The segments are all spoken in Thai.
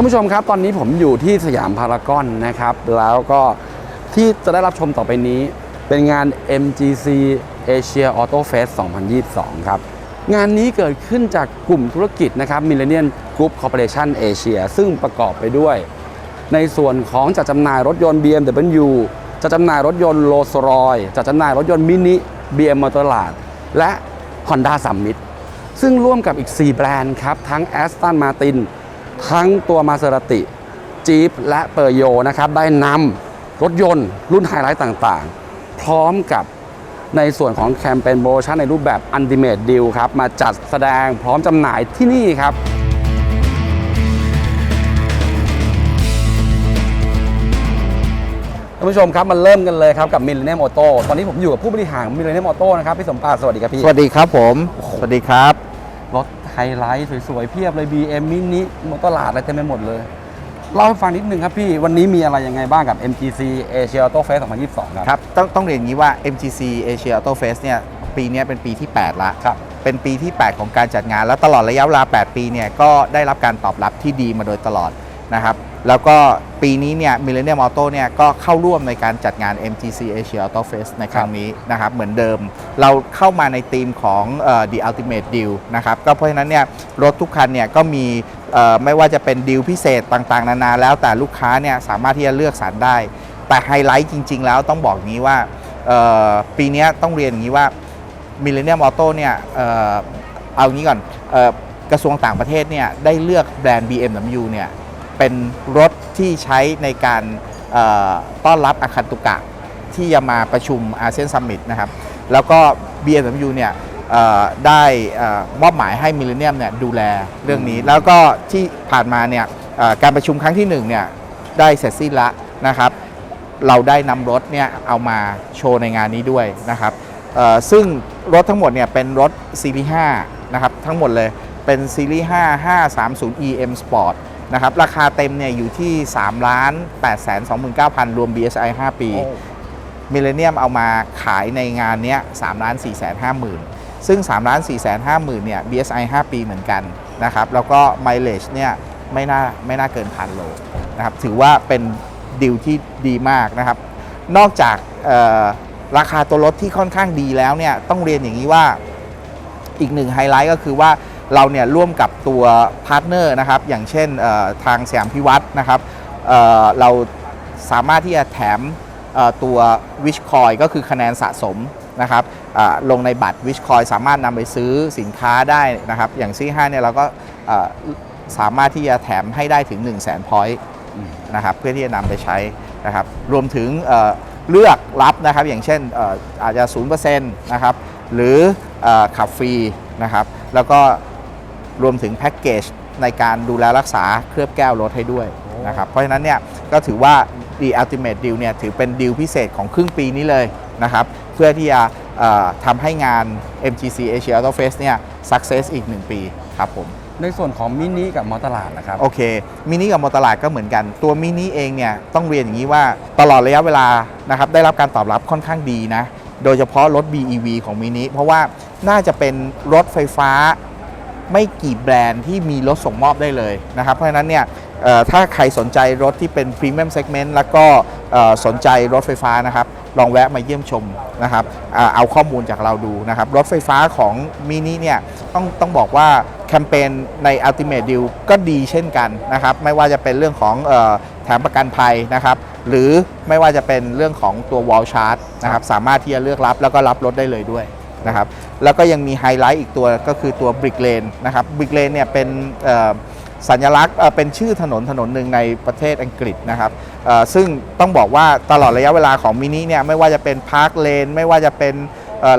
านผู้ชมครับ ตอนนี้ผมอยู่ที่สยามพารากอนนะครับ แล้วก็ที่จะได้รับชมต่อไปนี้เป็นงาน MGC Asia Auto Fest 2022 ครับ งานนี้เกิดขึ้นจากกลุ่มธุรกิจนะครับ Millennium Group Corporation Asia ซึ่งประกอบไปด้วย ในส่วนของจัดจำหน่ายรถยนต์ BMW จัดจำหน่ายรถยนต์ Rolls Royce จัดจำหน่ายรถยนต์มินิ BM Motorrad และ Honda Summit ซึ่งร่วมกับอีก 4 แบรนด์ครับ ทั้ง Aston Martin ทั้งตัว Maserati Jeep และเปอร์โยนะครับ ได้นำรถยนต์รุ่นไฮไลท์ต่างๆ พร้อมกับในส่วนของแคมเปญโปรโมชั่นในรูปแบบ Ultimate Deal ครับ มาจัดแสดงพร้อมจำหน่ายที่นี่ครับท่านผู้ชมครับมันเริ่มกันเลยครับกับ Millennium Auto ตอนนี้ผมอยู่กับผู้บริหารของ Millennium Auto นะครับพี่สมปาสวัสดีครับพี่ สวัสดีครับผม สวัสดีครับ รถ ไฮไลท์สวยๆเพียบเลย BM Mini มอเตอร์ลาดอะไรเต็มไปหมดเลยเล่าให้ฟังนิดนึงครับพี่ วันนี้มีอะไรยังไงบ้างกับ MGC Asia Auto Fest 2022 ครับ ครับ ต้องต้องเรียนอย่างนี้ว่า MGC Asia Auto Fest เนี่ยปีเนี้ยเป็นปีที่ 8 ละครับ เป็นปีที่ 8 ของการจัดงาน แล้วตลอดระยะเวลา 8 ปีเนี่ยก็ได้รับการตอบรับที่ดีมาโดยตลอดนะครับ แล้วก็ ปีนี้เนี่ย Millennium Auto เนี่ยก็เข้าร่วมในการจัดงาน MGC Asia Auto Fest ในครั้งนี้นะครับเหมือนเดิม เราเข้ามาในธีมของ The Ultimate Deal นะครับก็เพราะฉะนั้นเนี่ยรถทุกคันเนี่ยก็มีไม่ว่าจะเป็นดีลพิเศษต่างๆ นานาแล้วแต่ลูกค้าเนี่ยสามารถที่จะเลือกสรรได้ แต่ไฮไลท์จริง ๆ แล้วต้องบอกงี้ว่าปีนี้ต้องเรียนอย่างนี้ว่า Millennium Auto เนี่ยเอ่อเอางี้ก่อนกระทรวงต่างประเทศเนี่ยได้เลือกแบรนด์ BMW เนี่ย เป็นรถที่ใช้ในการเอ่อต้อนรับอาคันตุกะที่จะมาประชุมอาเซียนซัมมิตนะครับ แล้วก็ BMW เนี่ยเอ่อได้เออมอบหมายให้ Millennium เนี่ยดูแลเรื่องนี้ แล้วก็ที่ผ่านมาเนี่ยเอ่อการประชุมครั้งที่หนึ่งเนี่ยได้เสร็จสิ้นละนะครับ เราได้นำรถเนี่ยเอามาโชว์ในงานนี้ด้วยนะครับเอ่อซึ่งรถทั้งหมดเนี่ยเป็นรถซีรีส์5นะครับทั้งหมดเลยเป็นซีรีส์5 530 EM Sport นะครับราคาเต็มเนี่ยอยู่ที่3ล้าน8 2 9 0 0 0 รวม BSI 5 ปีมิเลเนียมเอามาขายในงานเนี้ย3ล้าน4แสน5หมื่นซึ่ง3ล้าน4แสน5หมื่นเนี่ย BSI 5 ปีเหมือนกันนะครับแล้วก็ไมเลจเนี่ยไม่น่าไม่น่าเกินพันโลนะครับถือว่าเป็นดีลที่ดีมากนะครับ นอกจากเอ่อราคาตัวรถที่ค่อนข้างดีแล้วเนี่ยต้องเรียนอย่างนี้ว่าอีกหนึ่งไฮไลท์ก็คือว่า เราเนี่ยร่วมกับตัวพาร์ทเนอร์นะครับ อย่างเช่นทางสยามพิวัตรนะครับเเราสามารถที่จะแถมตัววิชคอยก็คือคะแนนสะสมนะครับลงในบัตรวิชคอยสามารถนำไปซื้อสินค้าได้นะครับ อย่างซีห้าเนี่ยเราก็สามารถที่จะแถมให้ได้ถึง 1 0 0 0 0แสนพอยต์นะครับเพื่อที่จะนำไปใช้นะครับ รวมถึงเเลือกรับนะครับ อย่างเช่นออาจจะ0%นะครับ หรืออขับฟรีนะครับ แล้วก็ รวมถึงแพ็กเกจในการดูแลรักษาเคลือบแก้วรถให้ด้วยนะครับเพราะฉะนั้นเนี่ยก็ถือว่า The Ultimate Deal เนี่ยถือเป็นดีลพิเศษของครึ่งปีนี้เลยนะครับเพื่อที่จะเอ่อทำให้งาน MGC Asia Auto Fest เนี่ย success อีก 1 ปีครับผมในส่วนของมินิกับมอเตอร์ลาดนะครับ โอเค มินิกับมอเตอร์ลาดก็เหมือนกัน ตัวมินิเองเนี่ยต้องเรียนอย่างนี้ว่าตลอดระยะเวลานะครับได้รับการตอบรับค่อนข้างดีนะ โดยเฉพาะรถ BEV ของมินิเพราะว่าน่าจะเป็นรถไฟฟ้า ไม่กี่แบรนด์ที่มีรถส่งมอบได้เลยนะครับ เพราะฉะนั้นเนี่ยถ้าใครสนใจรถที่เป็นพรีเมียมเซกเมนต์แล้วก็สนใจรถไฟฟ้านะครับ ลองแวะมาเยี่ยมชมนะครับเอาข้อมูลจากเราดูนะครับ รถไฟฟ้าของมินิเนี่ยต้องต้องบอกว่าแคมเปญใน Ultimate Deal ก็ดีเช่นกันนะครับ ไม่ว่าจะเป็นเรื่องของแถมประกันภัยนะครับ หรือไม่ว่าจะเป็นเรื่องของตัว Wall Chart นะครับ สามารถที่จะเลือกรับแล้วก็รับรถได้เลยด้วย นะครับแล้วก็ยังมีไฮไลท์อีกตัวก็คือตัว Brick Lane นะครับ Brick Lane เนี่ยเป็นสัญลักษณ์เป็นชื่อถนนถนนหนึ่งในประเทศอังกฤษนะครับซึ่งต้องบอกว่าตลอดระยะเวลาของมินิเนี่ยไม่ว่าจะเป็นพาร์คเลนไม่ว่าจะเป็น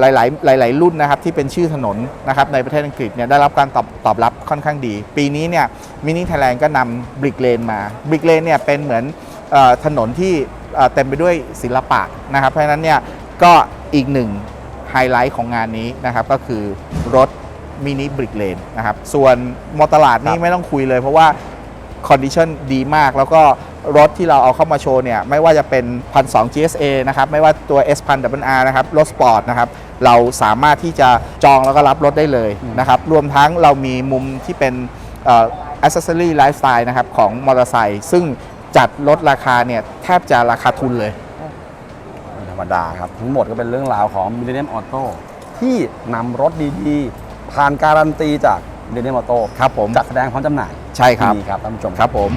หลาย ๆ หลาย ๆ รุ่นนะครับที่เป็นชื่อถนนนะครับในประเทศอังกฤษเนี่ยได้รับการตอบตอบรับค่อนข้างดี ปีนี้เนี่ยมินิไทยแลนด์ก็นำบริกเลนมาบริกเลนเนี่ยเป็นเหมือนอถนนที่เอ่อเต็มไปด้วยศิลปะนะครับเพราะฉะนั้นเนี่ยก็อีกหนึ่ง ไฮไลท์ของงานนี้นะครับก็คือรถมินิบริกเลนนะครับส่วนมอเตอร์ลาดนี่ไม่ต้องคุยเลยเพราะว่าคอนดิชันดีมาก แล้วก็รถที่เราเอาเข้ามาโชว์เนี่ยไม่ว่าจะเป็น 1,200 GSA นะครับไม่ว่าตัว S 1 0 0 R นะครับรถสปอร์ตนะครับเราสามารถที่จะจองแล้วก็รับรถได้เลยนะครับรวมทั้งเรามีมุมที่เป็นเอ่อ accessory lifestyle นะครับของมอเตอร์ไซค์ซึ่งจัดลดราคาเนี่ยแทบจะราคาทุนเลยไม่ธ รรมดาครับ ทั้งหมดก็เป็นเรื่องราวของ Millennium Auto ที่นำรถดีๆ ผ่านการันตีจาก Millennium Auto ครับผมจัดแสดงพร้อมจำหน่ายใช่ครับ ที่นี่ครับท่านผู้ชมครับผม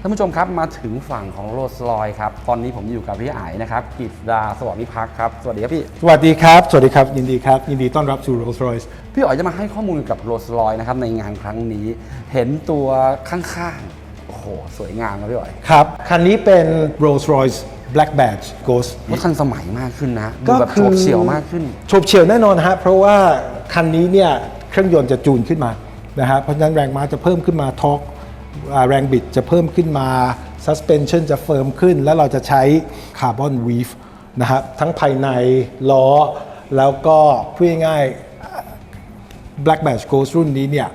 ท่านผู้ชมครับมาถึงฝั่งของโรสลอยครับ ตอนนี้ผมอยู่กับพี่ไอ๋นะครับกิตดาสวัสดิพักครับ สวัสดีครับพี่ สวัสดีครับ สวัสดีครับ ยินดีครับ ยินดีต้อนรับสู่ Rolls Royce พี่อ๋อยจะมาให้ข้อมูลกับโรสลอยนะครับในงานครั้งนี้ เห็นตัวข้างๆ โอ้โห สวยงามครับพี่อ๋อยครับ คันนี้เป็น Rolls Royce Black Badge Ghost รถทันสมัยมากขึ้นนะดูแบบโฉบเฉี่ยวมากขึ้นโฉบเฉี่ยวแน่นอนฮะ เพราะว่าคันนี้เนี่ยเครื่องยนต์จะจูนขึ้นมานะฮะเพราะฉะนั้นแรงม้าจะเพิ่มขึ้นมาทอร์กแรงบิดจะเพิ่มขึ้นมา suspension จะเฟิร์มขึ้น แล้วเราจะใช้คาร์บอนวีฟนะฮะทั้งภายในล้อ แล้วก็พูดง่ายๆ Black Badge Ghost รุ่นนี้เนี่ย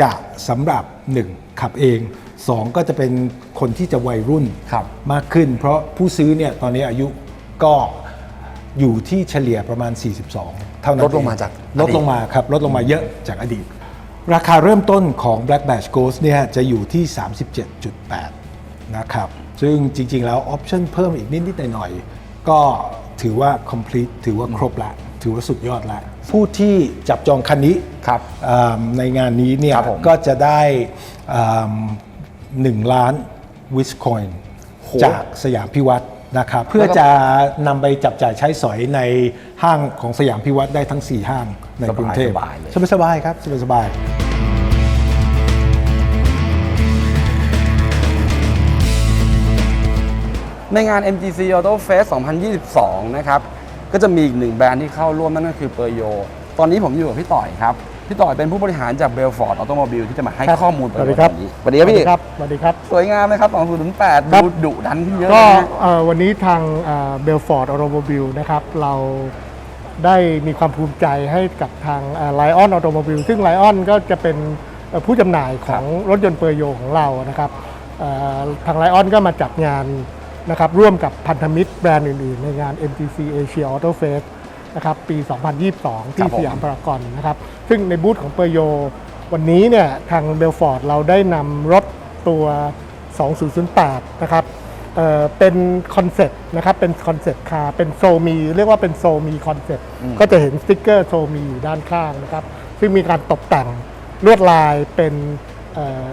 จะสำหรับ 1 ขับเอง 2 ก็จะเป็นคนที่จะวัยรุ่นครับมากขึ้น เพราะผู้ซื้อเนี่ยตอนนี้อายุก็อยู่ที่เฉลี่ยประมาณ 42 เท่านั้นลดลงมาเอจากลดลงมาครับลดลงมาเยอะจากอดีต ราคาเริ่มต้นของ Black Badge Ghost เนี่ยจะอยู่ที่ 37.8 นะครับ ซึ่งจริง ๆ แล้วออปชันเพิ่มอีกนิด ๆ หน่อย ๆ ก็ถือว่า complete ถือว่าครบละ ถือว่าสุดยอดละ ผู้ที่จับจองคันนี้ครับอ่าในงานนี้เนี่ยครับผมก็จะได้ อ่าหนึ่งล้านวิสคอยน์โหจากสยามพิวัตรนะครับเพื่อจะนำไปจับจ่ายใช้สอยในห้างของสยามพิวัตรได้ทั้ง 4 ห้างในกรุงเทพสบายๆเลยสบายๆครับสบายๆในงาน MGC Auto Fest 2022 นะครับ ก็จะมีอีกหนึ่งแบรนด์ที่เข้าร่วมนั่นก็คือเปอร์โย ตอนนี้ผมอยู่กับพี่ต่อยครับ พี่ต่อยเป็นผู้บริหารจากเบลฟอร์ดออโตโมบิลที่จะมาให้ครับข้อมูลสวัสดีครับนนี้สวัสดีครับพี่สวัสดีครับ สวยงามนะครับ2008ครัดูบดุดันขึ้นเยอะก็นะฮะเอ่อวันนี้ทางเบลฟอร์ดออโตโมบิลนะครับเราได้มีความภูมิใจให้กับทางไลออนออโตโมบิลซึ่งไลออนก็จะเป็นเอ่อผู้จำหน่ายของรถยนต์เปอร์โยของเรานะครับเอ่อทางไลออนก็มาจัดงานนะครับร่วมกับพันธมิตรแบรนด์อื่นๆ ในงาน MTC Asia Auto Fest นะครับปี 2022 ที่ครับผมสยามพารากอนนะครับ ซึ่งในบูธของเปอร์โย วันนี้เนี่ยทางเบลฟอร์ดเราได้นำรถตัว 2008 นะครับเอ่อเป็นคอนเซ็ปต์นะครับ เป็นคอนเซ็ปต์คาร์เป็นโซมี เรียกว่าเป็นโซมีคอนเซ็ปต์ ก็จะเห็นสติ๊กเกอร์โซมีอยู่ด้านข้างนะครับ ซึ่งมีการตกแต่งลวดลายเป็นเอ่อ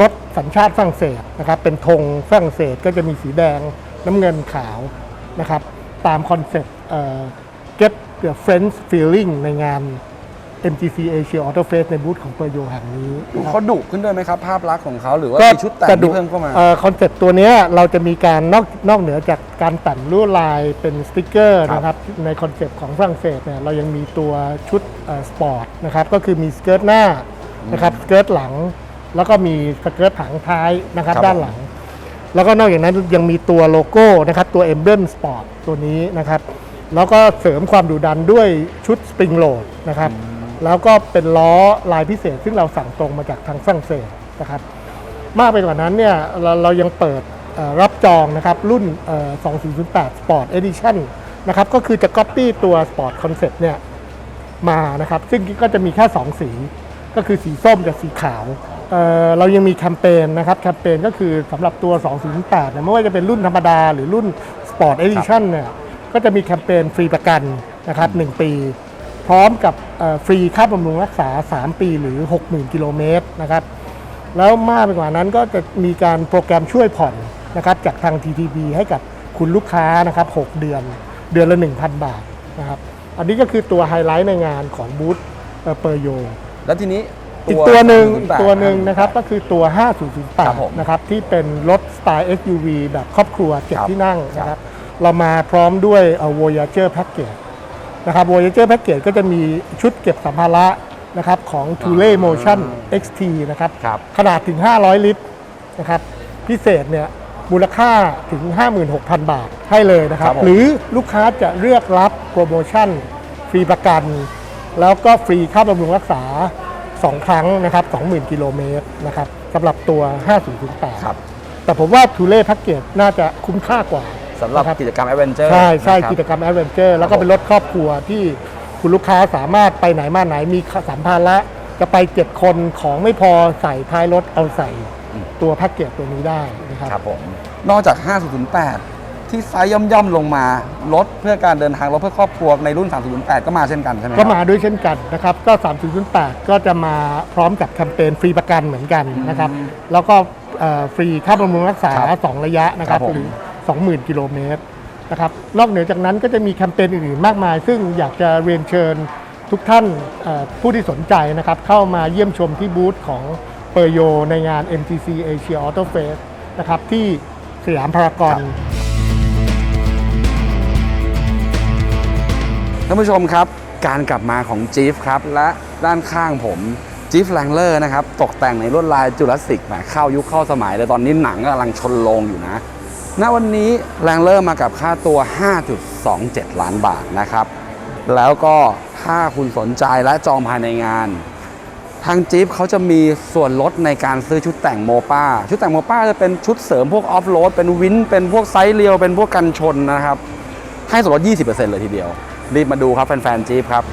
รถสัญชาติฝรั่งเศสนะครับ เป็นธงฝรั่งเศสก็จะมีสีแดงน้ำเงินขาวนะครับ ตามคอนเซ็ปต์เอ่อ get the French feeling ในงาน MGC Asia Auto Fest ในบูธของเปอร์โยแห่งนี้นะครับเขาดุขึ้นด้วยไหมครับ ภาพลักษณ์ของเขาหรือว่าก็มีชุดแต่งจะดูที่เพิ่มเข้ามาคอนเซ็ปต์ตัวเนี้ยเราจะมีการนอกนอกเหนือจากการแต่งลวดลายเป็นสติกเกอร์ครับนะครับ ในคอนเซ็ปต์ของฝรั่งเศสเนี่ยเรายังมีตัวชุดสปอร์ตนะครับก็คือมีสเกิร์ตหน้านะครับสเกิร์ตหลัง แล้วก็มีสเกิร์ตถังท้ายนะครับครับด้านหลัง แล้วก็นอกจากนั้นยังมีตัวโลโก้นะครับตัว Emblem Sport ตัวนี้นะครับ แล้วก็เสริมความดุดันด้วยชุด Spring Load นะครับ แล้วก็เป็นล้อลายพิเศษ ซึ่งเราสั่งตรงมาจากทางฝรั่งเศสนะครับ มากไปกว่านั้นเนี่ยเราเรายังเปิดเอ่อรับจองนะครับ รุ่นเอ่อ2008 Sport Edition นะครับ ก็คือจะ copy ตัว Sport Concept เนี่ยมานะครับ ซึ่งก็จะมีแค่ 2 สี ก็คือสีส้มกับสีขาวเอ่อเรายังมีแคมเปญนะครับ แคมเปญก็คือสำหรับตัว 2008เนี่ยไม่ว่าจะเป็นรุ่นธรรมดาหรือรุ่น Sport Edition เนี่ย ก็จะมีแคมเปญฟรีประกันนะครับ1ปี พร้อมกับเอ่อฟรีค่าบำรุงรักษา 3 ปีหรือ 60,000 กิโลเมตรนะครับแล้วมากไปกว่านั้นก็จะมีการโปรแกรมช่วยผ่อนนะครับจากทาง TTB ให้กับคุณลูกค้านะครับ 6 เดือน เดือนละ 1,000 บาทนะครับ อันนี้ก็คือตัวไฮไลท์ในงานของบูธเปอร์โย แล้วทีนี้อีกตัวหนึ่ง2008ตัวหนึ่งนะครับก็คือตัวครับผม5008 นะครับ ที่เป็นรถสไตล์ SUV แบบครอบครัวเจ็ดครับที่นั่งครับนะครับ เรามาพร้อมด้วยเอ่อ Voyager Package นะครับ Voyager Package ก็จะมีชุดเก็บสัมภาระนะครับของ t u l e Motion XT นะครับครับขนาดถึง 500 ลิตรนะครับพิเศษเนี่ยมูลค่าถึง 56,000 บาทให้เลยนะครับครับผมหรือลูกค้าจะเลือกรับโปรโมชั่น ฟรีประกัน แล้วก็ฟรีค่าบำรุงรักษา 2 ครั้งนะครับ 20,000 กิโลเมตรนะครับสำหรับตัว 5008ครับแต่ผมว่าทูเล่แพ็กเกจน่าจะคุ้มค่ากว่า สำหรับนะคกิจกรรมแอดเวนเจอร์ใช่ใช่กิจกรรมแอดเวนเจอร์แล้วก็เป็นรถครอบครัวที่คุณลูกค้าสามารถไปไหนมาไหนมีสัมภาระจะไปเจ็ดคนของไม่พอใส่ท้ายรถเอาใส่ตัวแพ็กเกจตัวนี้ได้นะครับครับผมนอกจาก 5008 ที่ไซส์ย่อมๆลงมา รถเพื่อการเดินทางรถเพื่อครอบครัวในรุ่น 3008 ก็มาเช่นกันใช่ไหมครับก็มาด้วยเช่นกันนะครับก็ 3008 ก็จะมาพร้อมกับแคมเปญฟรีประกันเหมือนกันนะครับแล้วก็เอ่อฟรีค่าบำรุงรักษาครับ2ระยะนะครับครับผมหรือ 20,000 กิโลเมตรนะครับนอกเหนือจากนั้นก็จะมีแคมเปญอื่นๆ มากมาย ซึ่งอยากจะเรียนเชิญทุกท่านผู้ที่สนใจนะครับเข้ามาเยี่ยมชมที่บูธของเปอร์โยในงาน MTC Asia Auto Fest นะครับที่สยามพารากอนท่านผู้ชมครับ การกลับมาของจีฟครับ และด้านข้างผมจีฟแรงเลอร์นะครับ ตกแต่งในลวดลายจุลศิกแหมเข้ายุคเข้าสมัยเลยตอนนี้หนังกำลังชนลงอยู่นะ ณวันนี้แรงเลอร์มากับค่าตัว 5.27 ล้านบาทนะครับ แล้วก็ถ้าคุณสนใจและจองภายในงาน ทางจี๊ปเขาจะมีส่วนลดในการซื้อชุดแต่งโมป้า ชุดแต่งโมป้าจะเป็นชุดเสริมพวกออฟโรดเป็นวินเป็นพวกไซส์เรียว เป็นพวกกันชนนะครับ ให้ส่วนลด 20%เลยทีเดียว รีบมาดูครับแฟนๆจี๊ปครับ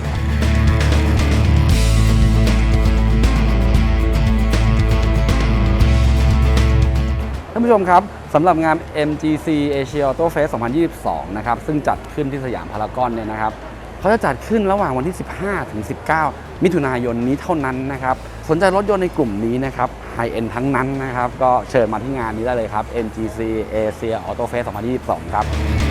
ผู้ชมครับสำหรับงาน MGC Asia Auto Fest 2022 นะครับ ซึ่งจัดขึ้นที่สยามพารากอนเนี่ยนะครับเขาจะจัดขึ้นระหว่างวันที่ 15 ถึง 19 มิถุนายนนี้เท่านั้นนะครับ สนใจรถยนต์ในกลุ่มนี้นะครับไฮเอ็นทั้งนั้นนะครับ ก็เชิญมาที่งานนี้ได้เลยครับ MGC Asia Auto Fest 2022 ครับ